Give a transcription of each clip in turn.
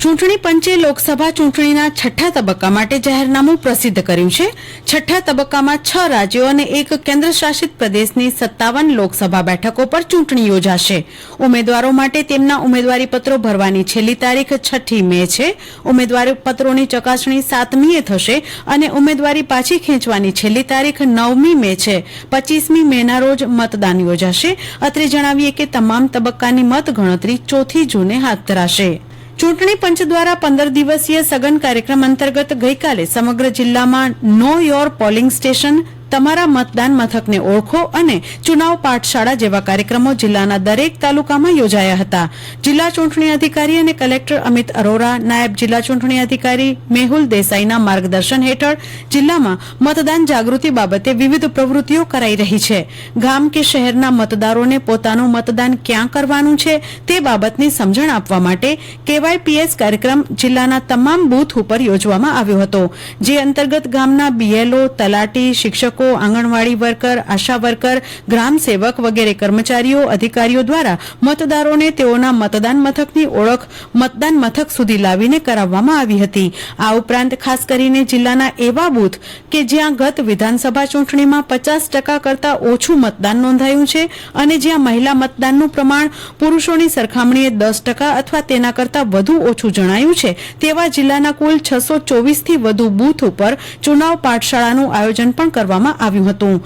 ચૂંટણી પંચે લોકસભા ચૂંટણીના છઠ્ઠા તબક્કા માટે જાહેરનામું પ્રસિદ્ધ કર્યું છે. છઠ્ઠા તબક્કામાં છ રાજ્યો અને એક કેન્દ્ર શાસિત પ્રદેશની સત્તાવન લોકસભા બેઠકો પર ચૂંટણી યોજાશે. ઉમેદવારો માટે તેમના ઉમેદવારીપત્રો ભરવાની છેલ્લી તારીખ છઠ્ઠી મે છે. ઉમેદવારીપત્રોની ચકાસણી સાતમીએ થશે અને ઉમેદવારી પાછી ખેંચવાની છેલ્લી તારીખ નવમી મે છે. પચીસમી મેના રોજ મતદાન યોજાશે. અત્રે જણાવીએ કે તમામ તબક્કાની મતગણતરી ચોથી જૂને હાથ ધરાશે. ચૂંટણી પંચ દ્વારા પંદર દિવસીય સઘન કાર્યક્રમ અંતર્ગત ગઈકાલે સમગ્ર જિલ્લામાં નો યોર પોલિંગ સ્ટેશન તમારા મતદાન મથકને ઓળખો અને ચુનાવ પાઠશાળા જેવા કાર્યક્રમો જિલ્લાના દરેક તાલુકામાં યોજાયા હતા. જિલ્લા ચૂંટણી અધિકારી અને કલેક્ટર અમિત અરોરા, નાયબ જિલ્લા ચૂંટણી અધિકારી મેહુલ દેસાઈના માર્ગદર્શન હેઠળ જિલ્લામાં મતદાન જાગૃતિ બાબતે વિવિધ પ્રવૃત્તિઓ કરાઈ રહી છે. ગામ કે શહેરના મતદારોને પોતાનું મતદાન ક્યાં કરવાનું છે તે બાબતની સમજણ આપવા માટે કેવાયપીએસ કાર્યક્રમ જિલ્લાના તમામ બૂથ ઉપર યોજવામાં આવ્યો હતો. જે અંતર્ગત ગામના બીએલઓ, તલાટી, શિક્ષકો આંગણવાડી વર્કર, આશા વર્કર, ગ્રામ સેવક વગેરે કર્મચારીઓ, અધિકારીઓ દ્વારા મતદારોને તેઓના મતદાન મથકની ઓળખ મતદાન મથક સુધી લાવીને કરાવવામાં આવી હતી. આ ઉપરાંત ખાસ કરીને જિલ્લાના એવા બૂથ કે જ્યાં ગત વિધાનસભા ચૂંટણીમાં પચાસ ટકા કરતા ઓછું મતદાન નોંધાયું છે અને જ્યાં મહિલા મતદાનનું પ્રમાણ પુરુષોની સરખામણીએ દસ ટકા અથવા તેના કરતા વધુ ઓછું જણાયું છે, તેવા જિલ્લાના કુલ છસો ચોવીસથી વધુ બૂથ ઉપર ચુનાવ પાઠશાળાનું આયોજન પણ કરવામાં આવ્યું હતું.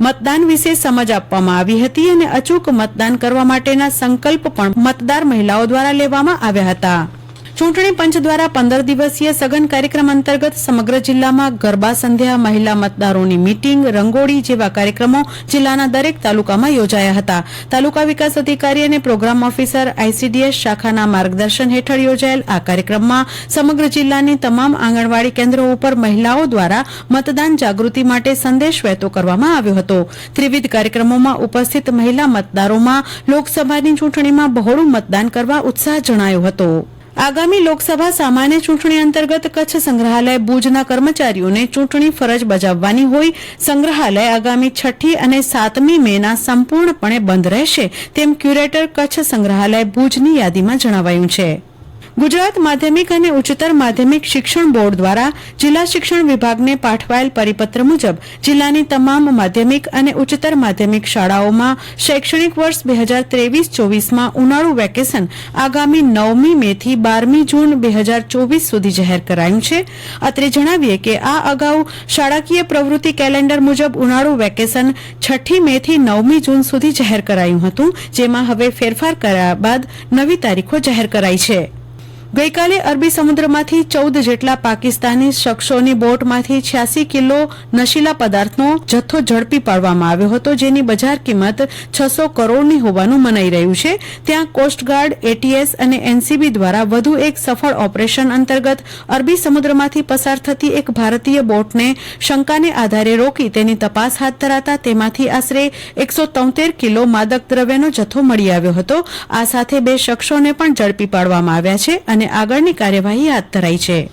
મતદાન વિશે સમજ આપવામાં આવી હતી અને અચૂક મતદાન કરવા માટેના સંકલ્પ પણ મતદાર મહિલાઓ દ્વારા લેવામાં આવ્યા હતા. ચૂંટણી પંચ દ્વારા પંદર દિવસીય સઘન કાર્યક્રમ અંતર્ગત સમગ્ર જિલ્લામાં ગરબા સંધ્યા, મહિલા મતદારોની મીટીંગ, રંગોળી જેવા કાર્યક્રમો જિલ્લાના દરેક તાલુકામાં યોજાયા હતા. તાલુકા વિકાસ અધિકારી અને પ્રોગ્રામ ઓફિસર આઈસીડીએસ શાખાના માર્ગદર્શન હેઠળ યોજાયેલ આ કાર્યક્રમમાં સમગ્ર જિલ્લાની તમામ આંગણવાડી કેન્દ્રો ઉપર મહિલાઓ દ્વારા મતદાન જાગૃતિ માટે સંદેશ વહેતો કરવામાં આવ્યો હતો. ત્રિવિધ કાર્યક્રમોમાં ઉપસ્થિત મહિલા મતદારોમાં લોકસભાની ચૂંટણીમાં બહોળું મતદાન કરવા ઉત્સાહ જણાયો હતો. આગામી લોકસભા સામાન્ય ચૂંટણી અંતર્ગત કચ્છ સંગ્રહાલય ભુજના કર્મચારીઓને ચૂંટણી ફરજ બજાવવાની હોય, સંગ્રહાલય આગામી છઠ્ઠી અને સાતમી મેના સંપૂર્ણપણે બંધ રહેશે, તેમ ક્યુરેટર કચ્છ સંગ્રહાલય ભુજની યાદીમાં જણાવાયું છે. ગુજરાત માધ્યમિક અને ઉચ્ચતર માધ્યમિક શિક્ષણ બોર્ડ દ્વારા જિલ્લા શિક્ષણ વિભાગને પાઠવાયેલ પરિપત્ર મુજબ જિલ્લાની તમામ માધ્યમિક અને ઉચ્ચતર માધ્યમિક શાળાઓમાં શૈક્ષણિક વર્ષ બે હજાર ત્રેવીસ ચોવીસમાં ઉનાળુ વેકેશન આગામી નવમી મે થી બારમી જૂન બે હજાર ચોવીસ સુધી જાહેર કરાયું છે. અત્રે જણાવીએ કે આ અગાઉ શાળાકીય પ્રવૃત્તિ કેલેન્ડર મુજબ ઉનાળુ વેકેશન છઠ્ઠી મે થી નવમી જૂન સુધી જાહેર કરાયું હતું, જેમાં હવે ફેરફાર કર્યા બાદ નવી તારીખો જાહેર કરાઈ છે. ગઈકાલે અરબી સમુદ્રમાંથી ચૌદ જેટલા પાકિસ્તાની શખ્સોની બોટમાંથી છ્યાસી કિલો નશીલા પદાર્થનો જથ્થો ઝડપી પાડવામાં આવ્યો હતો, જેની બજાર કિંમત છસો કરોડની હોવાનું મનાઈ રહ્યું છે. ત્યાં કોસ્ટગાર્ડ, એટીએસ અને એનસીબી દ્વારા વધુ એક સફળ ઓપરેશન અંતર્ગત અરબી સમુદ્રમાંથી પસાર થતી એક ભારતીય બોટને શંકાને આધારે રોકી તેની તપાસ હાથ ધરાતા તેમાંથી આશરે એકસો કિલો માદક દ્રવ્યનો જથ્થો મળી આવ્યો હતો. આ સાથે બે શખ્સોને પણ ઝડપી પાડવામાં આવ્યા છે અને આગળની કાર્યવાહી હાથ ધરાઈ છે.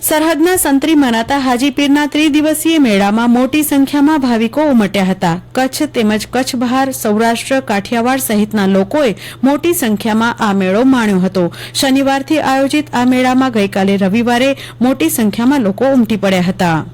સરહદના સંતરી મનાતા હાજીપીરના ત્રિદિવસીય મેળામાં મોટી સંખ્યામાં ભાવિકો ઉમટ્યા હતા. કચ્છ તેમજ કચ્છ બહાર સૌરાષ્ટ્ર, કાઠિયાવાડ સહિતના લોકોએ મોટી સંખ્યામાં આ મેળો માણ્યો હતો. શનિવારથી આયોજિત આ મેળામાં ગઈકાલે રવિવારે મોટી સંખ્યામાં લોકો ઉમટી પડ્યા હતા.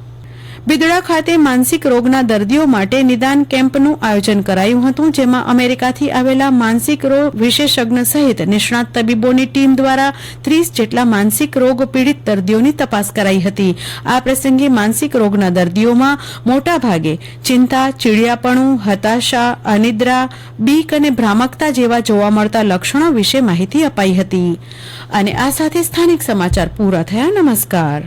બિદડા ખાતે માનસિક રોગના દર્દીઓ માટે નિદાન કેમ્પનું આયોજન કરાયું હતું, જેમાં અમેરિકાથી આવેલા માનસિક રોગ વિશેષજ્ઞ સહિત નિષ્ણાત તબીબોની ટીમ દ્વારા ત્રીસ જેટલા માનસિક રોગ પીડિત દર્દીઓની તપાસ કરાઈ હતી. આ પ્રસંગે માનસિક રોગના દર્દીઓમાં મોટાભાગે ચિંતા, ચીડિયાપણું, હતાશા, અનિદ્રા, બીક અને ભ્રામકતા જેવા જોવા મળતા લક્ષણો વિશે માહિતી અપાઈ હતી. અને આ સાથે સ્થાનિક સમાચાર પૂરા થયા. નમસ્કાર.